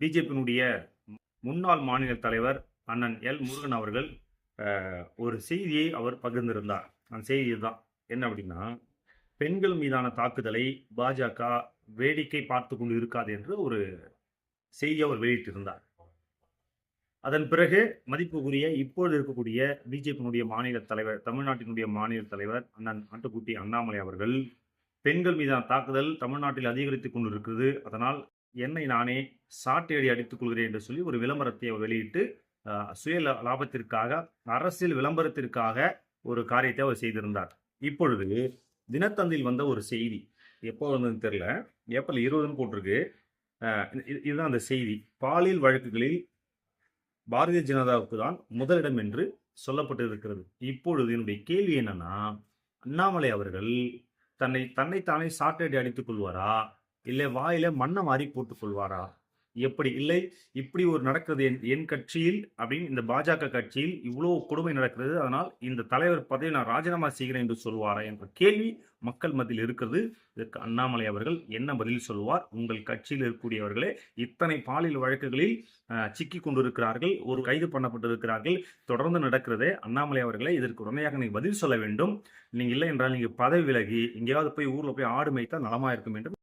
பிஜேபியினுடைய முன்னாள் மாநில தலைவர் அண்ணன் எல் முருகன் அவர்கள் ஒரு செய்தியை அவர் பகிர்ந்திருந்தார். அந்த செய்தி தான் என்ன அப்படின்னா பெண்கள் மீதான தாக்குதலை பாஜக வேடிக்கை பார்த்து கொண்டு இருக்காது என்று ஒரு செய்தியை அவர் வெளியிட்டிருந்தார். அதன் பிறகு மதிப்புக்குரிய இப்பொழுது இருக்கக்கூடிய பிஜேபியினுடைய மாநில தலைவர் தமிழ்நாட்டினுடைய மாநில தலைவர் அண்ணன் ஆட்டுக்குட்டி அண்ணாமலை அவர்கள் பெண்கள் மீதான தாக்குதல் தமிழ்நாட்டில் அதிகரித்துக் கொண்டிருக்கிறது. அதனால் என்னை நானே சாட்டையடி அடித்துக் கொள்கிறேன் என்று சொல்லி ஒரு விளம்பரத்தை அவர் வெளியிட்டு சுய லாபத்திற்காக அரசியல் விளம்பரத்திற்காக ஒரு காரியத்தை அவர் செய்திருந்தார். இப்பொழுது தினத்தந்தில் வந்த ஒரு செய்தி. எப்போ வந்ததுன்னு தெரியல. ஏப்ரல் இருபதுன்னு போட்டிருக்கு. இது- இதுதான் அந்த செய்தி. பாலியல் வழக்குகளில் பாரதிய ஜனதாவுக்கு தான் முதலிடம் என்று சொல்லப்பட்டிருக்கிறது. இப்பொழுது என்னுடைய கேள்வி என்னன்னா அண்ணாமலை அவர்கள் தன்னை தன்னைத்தானே சாட்டடி அடித்துக் கொள்வாரா? இல்லை வாயில மண்ணை மாறி போட்டுக் கொள்வாரா? எப்படி? இல்லை இப்படி ஒரு நடக்கிறது என் என் கட்சியில் அப்படின்னு இந்த பாஜக கட்சியில் இவ்வளோ கொடுமை நடக்கிறது. அதனால் இந்த தலைவர் பதவி நான் ராஜினாமா செய்கிறேன் என்று சொல்வாரா என்ற கேள்வி மக்கள் மத்தியில் இருக்கிறது. இதற்கு அண்ணாமலை அவர்கள் என்ன பதில் சொல்வார் உங்கள் கட்சியில் இருக்கக்கூடியவர்களே இத்தனை பாலியல் வழக்குகளில் சிக்கி கொண்டிருக்கிறார்கள் ஒரு கைது பண்ணப்பட்டிருக்கிறார்கள் தொடர்ந்து நடக்கிறதே அண்ணாமலை அவர்களே இதற்கு உடனடியாக நீங்கள் பதில் சொல்ல வேண்டும். நீங்கள் இல்லை என்றால் நீங்கள் பதவி விலகி எங்கேயாவது போய் ஊரில் போய் ஆடு மேய்த்தால் நலமாக இருக்கும் என்று